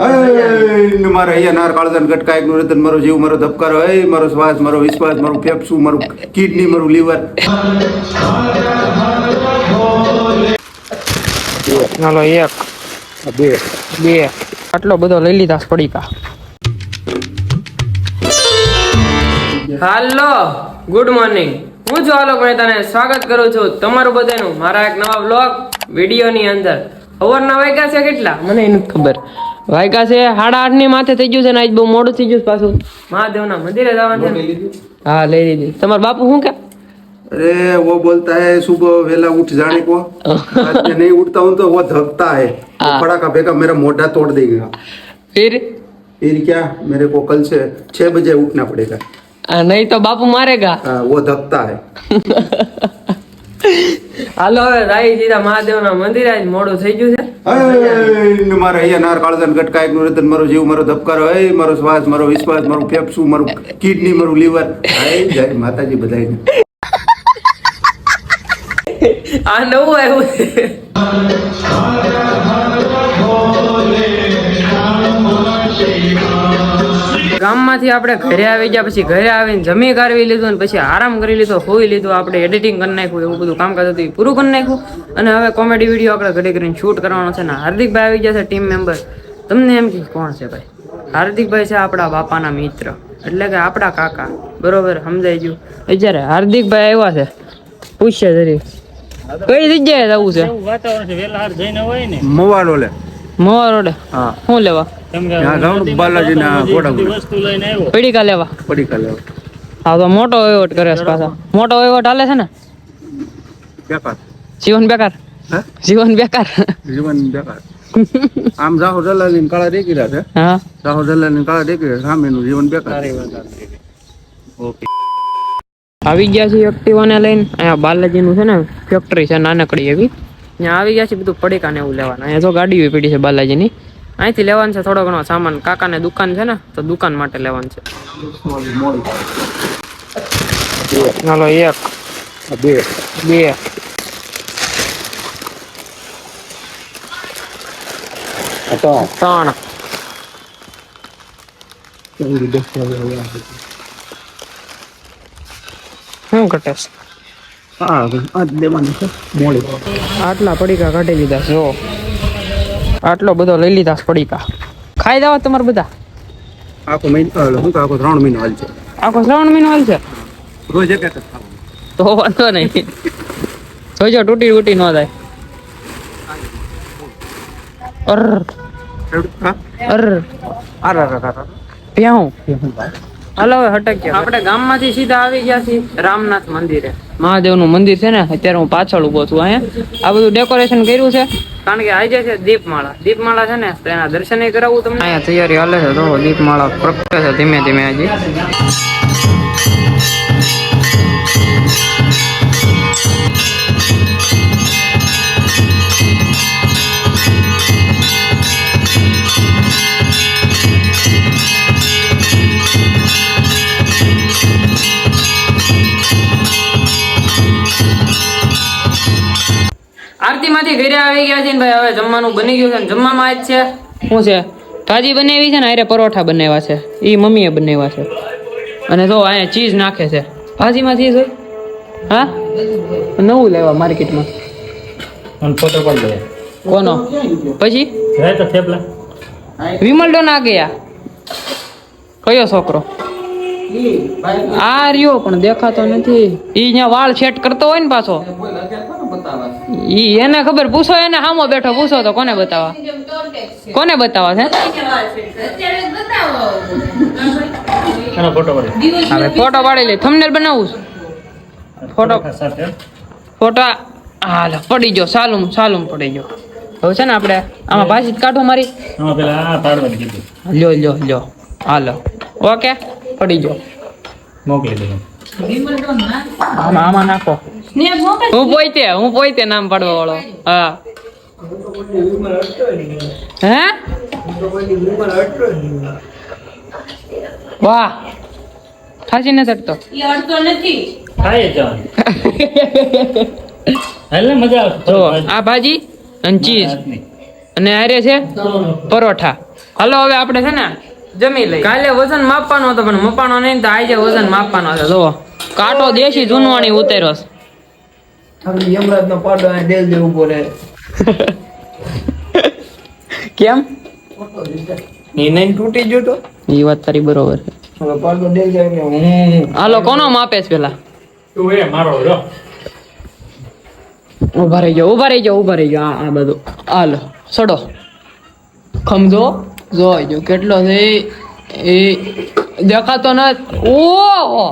મારા અહીંયા નાર કાળજાન ગટકા નું રતન મારો જીવ મારો ધબકારો હે મારો શ્વાસ મારો વિશ્વાસ મારું ફેફસું મારું કિડની મારું લીવર. ચાલો એક બે બે. આટલો બધો લઈ લીધા પડીકા. હાલો ગુડ મોર્નિંગ હું છું આલોક મહેતાને સ્વાગત કરું છું તમારું બધાનું. મારા એક નવા બ્લોગ વિડીયોની અંદર. અવારના વાગ્યા છે કેટલા? મને એની ખબર. વાગ્યા છે સાડા આઠ ની માથે થઈ ગયું છે ને આજ બહુ મોડું થઈ ગયું છે પાછું મહાદેવના મંદિરે જવાનું છે ને. હા લઈ લીધી તમારા બાપુ શું કે अरे वो बोलता है सुबह वेला उठ जाने को आज मैं नहीं उठता हूँ तो वो धकता है वो हाँ। खड़ा का बेका मेरा मोढ़ा तोड़ देगा ફિર फिर क्या मेरे को कल से छह बजे उठना पड़ेगा આ નહીં તો બાપુ મારેગા हाँ, वो धकता है હાલો હવે રાઈ સીધા મહાદેવના મંદિર આજ મોડું થઈ ગયું છે. મારે અહીંયા નાર કાળદન ગટકા એકનું રતન મારો જીવ મારો ધબકારો હે મારો શ્વાસ મારો વિશ્વાસ મારું ફેફસું મારું કિડની મારું લીવર. જય માતાજી બધા આ નવું આવ્યું. ગામમાંથી આપણે ઘરે આવી ગયા પછી ઘરે આવીને જમી કાઢવી લીધું અને પછી આરામ કરી લીધો હોઈ લીધું આપણે એડિટિંગ કરી નાખ્યું એવું બધું કામકાજ હતું એ પૂરું કરી નાખ્યું. અને હવે કોમેડી વીડિયો આપણે ઘડી કરીને શૂટ કરવાનો છે ને હાર્દિકભાઈ આવી ગયા છે ટીમ મેમ્બર તમને એમ કે કોણ છે ભાઈ? હાર્દિકભાઈ છે આપણા બાપાના મિત્ર. એટલે કે આપણા કાકા. બરોબર? સમજાઈ ગયું? અત્યારે હાર્દિકભાઈ આવ્યા છે પૂછશે જરી. કઈ જગ્યાએ જવું છે? વાતાવરણ છે વેલા હાર જઈને હોય ને. મવાલો લે. મોવા રોડે હા. શું લેવા? પડીકા લેવા. પડીકા લેવા. હા તો મોટો વહીવટ કરે છે પાછા. મોટો વહીવટ હાલે છે ને? બેકાર. જીવન બેકાર. જીવન બેકાર. જીવન બેકાર. આમ રાહુલ દલાલી કાળા દેખી છે? હા. રાહુલ દલાલી કાળા દેખી સામેનું જીવન બેકાર. ઓકે. આવી ગયા છે એક્ટિવાને લઈને. અહીંયા બાલાજીનું છે ને ફેક્ટરી છે નાનકડી એવી. ત્યાં આવી ગયા છે બધું પડીકા ને એવું લેવાના. અહીંયા જો ગાડી પડી છે બાલાજીની. અહીંથી લેવાનું છે થોડો ઘણો સામાન. કાકાને દુકાન છે ને તો દુકાન માટે લેવાનું છે. ચાલો એક બે બે. ત્રણ. શું મોડી. આટલા પડીકા કાઢી લીધા છે જો. આટલો બધો લઈ લીધા પડીકા. ખાઈ દાવા તમારે બધા. આખો મહિનો શું આખો ત્રણ મહિનો હાલ છે. આખો ત્રણ મહિનો હાલ છે? રોજ એક. તો વાંધો નહીં. જોજો તૂટી તૂટી ન થાય અર. અર. અર અર અર. પ્યાઉં હાલો હવે હટક આપણે ગામમાંથી સીધા આવી ગયા છીએ રામનાથ મંદિરે. મહાદેવનું મંદિર છે ને અત્યારે હું પાછળ ઊભો છું અહીંયા. આ બધું ડેકોરેશન કર્યું છે. કારણ કે આજે છે દીપમાળા. દીપમાળા છે ને તો એના દર્શન કરાવવું તમને. અહીંયા તૈયારી હાલે છે તો દીપમાળા પ્રગટે છે ધીમે ધીમે હજી. ઘરે આવી ગયા છે ને ભાઈ હવે જમવાનું બની ગયું છે ને જમવામાં આજ છે. શું છે? ભાજી બનાવી છે ને અરે પરોઠા બનાવ્યા છે. એ મમ્મીએ બનાવ્યા છે. અને જો અહીંયા ચીઝ નાખે છે. ભાજીમાં ચીઝ હોય હા? નવું લેવા માર્કેટમાં. અને ફોટો કોનો? પછી? તો થેપલા. વિમલડો ના ગયા. કયો છોકરો? આ રહ્યો પણ દેખાતો નથી. ઈ ત્યાં વાળ સેટ કરતો હોય ને પાછો. ઈ એને ખબર પૂછો એને હામો બેઠો પૂછો તો કોને બતાવા? કોને બતાવા છે? ફોટો પાડી. હવે ફોટો પાડી લે. થંબનેલ બનાવું છું. ફોટો ફોટો હાલ પડી ગયો. સાલુમ સાલુમ પડી ગયો. હવે છે ને આપણે આમાં ભાષી કાઢો મારી. લ્યો લ્યો લ્યો. હાલો. ઓકે? પડી ગયો. મોકલી દે. આમાં નાખો. હું પોઈતે હું પોઈતે નામ પાડવા વાળો. હા. હે? વાહ. ખાસી ને ચડતો ખાય જ જવાનું હાલ ને મજા આવશે જો આ ભાજી અને ચીઝ અને આરે છે પરોઠા. હાલો, હવે આપણે છે ને જમી લઈ કાલે વજન માપવાનો હતો પણ મપાણો નહીં તો આજે વજન માપવાનો હતો જુઓ કાંટો દેશી જૂનવાણી ઉતેરો છે. યમરાજ નો પાડો આ ડેલ ઊભો રહે. કેમ? એ તૂટી ગયો તો? એ વાત તારી બરોબર છે. પાડો ડેલ જાય ને હું હાલો કોનો માપે છે પેલા? તું એ મારો જો ઊભા રહી જાઓ ઊભા રહી જાઓ ઊભા રહી જાઓ આ આ બધું. હાલો સડો. ખમજો. જોઈ જો કેટલો છે એ દેખાતો ન ઓહો!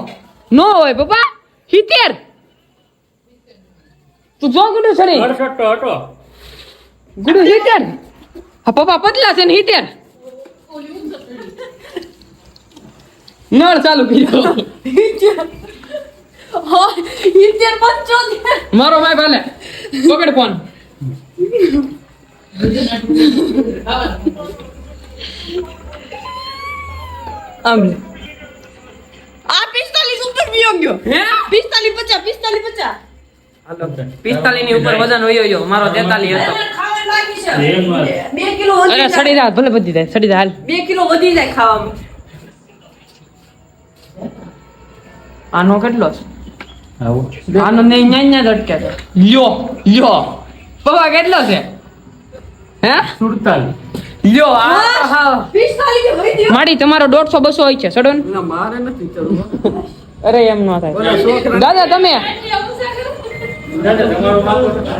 નો હોય પપ્પા હિતેર તું જો ગુડુ સડી ગુડું હિતેર હા પપ્પા પતલા છે ને હિતેર નળ ચાલુ કર્યો. મારો ભાઈ ભલે. પકડ ફોન. લે. આ પિસ્તાલીસ ઉપર વિયો ગયો. હે? પિસ્તાલીસ પચાસ પિસ્તાલીસ પચાસ. પિસ્તાલીસની ઉપર વજન વયો ગયો. મારો તેતાલીસ હતો. બે કિલો અરે સડી જાય ભલે વધી જાય સડી જાય હાલ. બે કિલો વધી જાય ખાવામાં. આનો કેટલો છે? આનો ને ન્યા ન્યા અટકે છે. લ્યો લ્યો. પપ્પા કેટલો છે? હે? સુડતાલીસ. લ્યો માડી તમારો દોઢસો બસો હોય છે સડો ના. મારે નથી ચડવું. અરે એમ ન થાય. દાદા તમે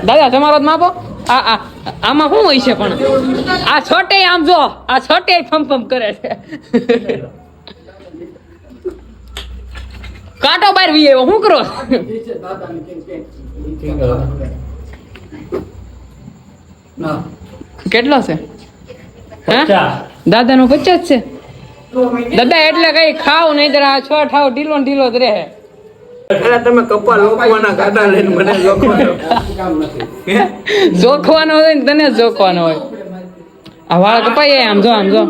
દાદા તમારો માપો આ આ આમાં શું હોય છે પણ? આ છોટે આમ જો આ છોટે ફમ ફમ કરે છે. કાંટો બાર વી આવ્યો શું કરો? ના કેટલો છે? દાદા નો પચાસ છે? દાદા એટલે કઈ ખાવ નહીં જરા આ છ ઠાવ ઢીલો ઢીલો જ રહે. તમે કપા લોકવાના ગાડા લઈને મને જોખવાનો. હોય ને તને જોખવાનો હોય. આ વાળ કપાઈ આમ જો આમ જો.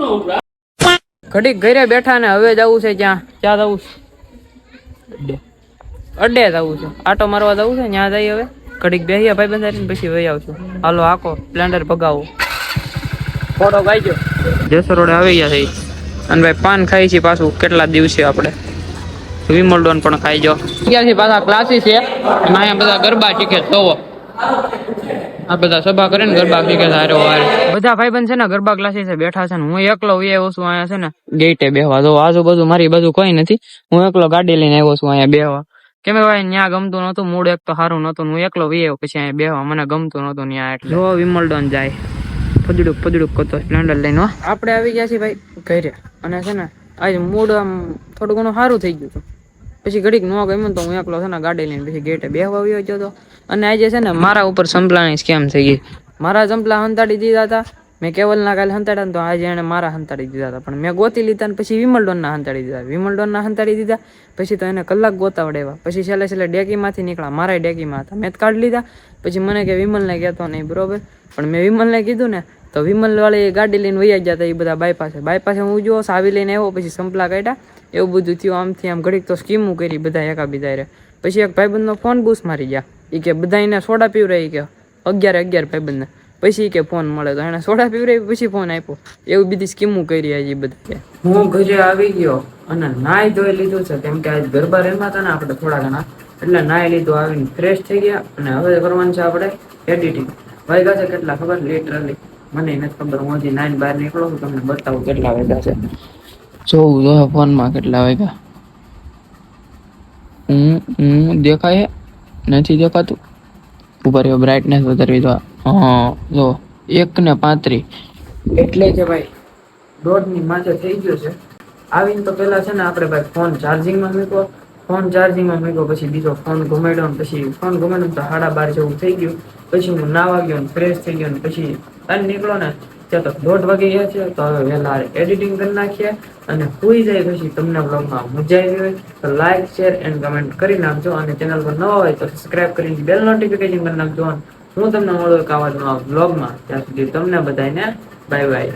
ઘડીક ઘરે બેઠા ને હવે જવું છે ક્યાં ક્યાં જવું છે. અડે જવું છે. આટો મારવા જવું છે ત્યાં જઈએ હવે. ઘડીક બેહીએ ભાઈ બંધારીને પછી વહી આવશું. હાલો આખો સ્પ્લેન્ડર ભગાવો. ફોટો ગાઈજો જેસર રોડે આવી ગયા છે. અને ભાઈ પાન ખાઈ છે પાછું કેટલા દિવસે આપણે? વિમલડોન પણ ખાઈ જો છે પાછા ક્લાસીસ છે. અને અહીંયા બધા ગરબા શીખે તો જોવો. આ બધા સભા કરે ને ગરબા શીખે સારો હારે બધા ભાઈ બંધ છે ને ગરબા ક્લાસીસ બેઠા છે ને હું એકલો એ છું અહીંયા છે ને ગેટે બેહવા. જો આજુબાજુ મારી બાજુ કોઈ નથી હું એકલો ગાડી લઈને આવ્યો છું અહીંયા બેહવા. કેમ ભાઈ ત્યાં ગમતું નતું મૂડ એક તો સારું નતું હું એકલો આવ્યો પછી અહીંયા બેહવા. મને ગમતું નતું ત્યાં એટલે. જો વિમલડોન જાય. ફદડુક ફદડુક કરતો સ્પ્લેન્ડર લઈને આપણે આવી ગયા છીએ ભાઈ ઘરે. અને છે ને, આજે મૂડ આમ થોડું ઘણું સારું થઈ ગયું હતું. પછી ઘડીક ન ગમ્યું તો હું એકલો છે ને ગાડી લઈને પછી ગેટે બેહવા આવ્યો હતો અને આજે છે ને મારા ઉપર સંપલાની સ્કેમ થઈ ગઈ? મારા સંપલા હંતાડી દીધા હતા. મેં કેવલના કાલે હંતાડ્યા તો આજે એને મારા હંતાડી દીધા હતા. પણ મેં ગોતી લીધા ને પછી વિમલડોનના હંતાડી દીધા. વિમલડોનના હંતાડી દીધા, પછી તો એને કલાક ગોતાવડેવા પછી છેલ્લે છેલ્લે ડેકીમાંથી નીકળ્યા. મારા ડેકીમાં હતા. મેં કાઢી લીધા. પછી મને કે વિમલને કહેતો નહીં, બરોબર? પણ મેં વિમલને કીધું ને, તો વિમલવાળી ગાડી લઈને વૈયા ગયા હતા એ બધા બાયપાસે. બાયપાસે હું જુઓ સાવી લઈને આવ્યો, પછી સંપલા કાઢ્યા. એવું બધું થયું. આમથી આમ ઘડીક તો સ્કીમું કરી બધા એકા બીજા રે પછી એક ભાઈબંધનો ફોન બૂસ મારી ગયા. એ કે બધા એને સોડા પીવ રહી કે અગિયાર અગિયાર ભાઈબંધને. પછી કે ફોન મળે તો એને સોડા પીવરાવી પછી ફોન આપ્યો. એવું બધી સ્કીમો કરી આજે બધી હું ઘરે આવી ગયો અને નાય ધોઈ લીધું છે. કેમ કે આજ ગરબા રમ્યા હતા ને આપણે થોડા ઘણા. એટલે નાય લીધું આવીને ફ્રેશ થઈ ગયા. અને હવે કરવાનું છે આપણે એડિટિંગ વાગ્યા છે કેટલા ખબર? લિટરલી મને નથી ખબર. હું હજી નાઈન બહાર નીકળો છું. તમને બતાવું કેટલા વાગ્યા છે. જોઉં જો ફોનમાં કેટલા વાગ્યા હું હું દેખાય નથી દેખાતું? ઉપર રહ્યો બ્રાઇટનેસ વધારવી દો જો, એક ને પાંત્રી એટલે કે ભાઈ, દોઢની માથે થઈ ગયો છે. આવીને તો પેલા છે ને આપણે ભાઈ ફોન ચાર્જિંગમાં મૂક્યો. ફોન ચાર્જિંગમાં મૂક્યો, પછી બીજો ફોન ઘુમાડ્યો ને પછી ફોન ઘુમાડ્યો તો સાડા બાર જેવું થઈ ગયું. પછી હું નાવા ગયો ને ફ્રેશ થઈ ગયો ને પછી અને નીકળો ને તો દોઢ વાગી ગયા છે, તો હવે વહેલા એડિટિંગ કરી નાખીએ અને સુઈ જાય પછી તમને બ્લોગમાં મજા આવી હોય તો લાઈક શેર એન્ડ કમેન્ટ કરી નાખજો. અને ચેનલ પર નવા હોય તો સબસ્ક્રાઇબ કરીને બેલ નોટિફિકેશન કરી નાખજો. હું તમને મળું એક આવા બ્લોગમાં ત્યાં સુધી તમને બધાને બાય બાય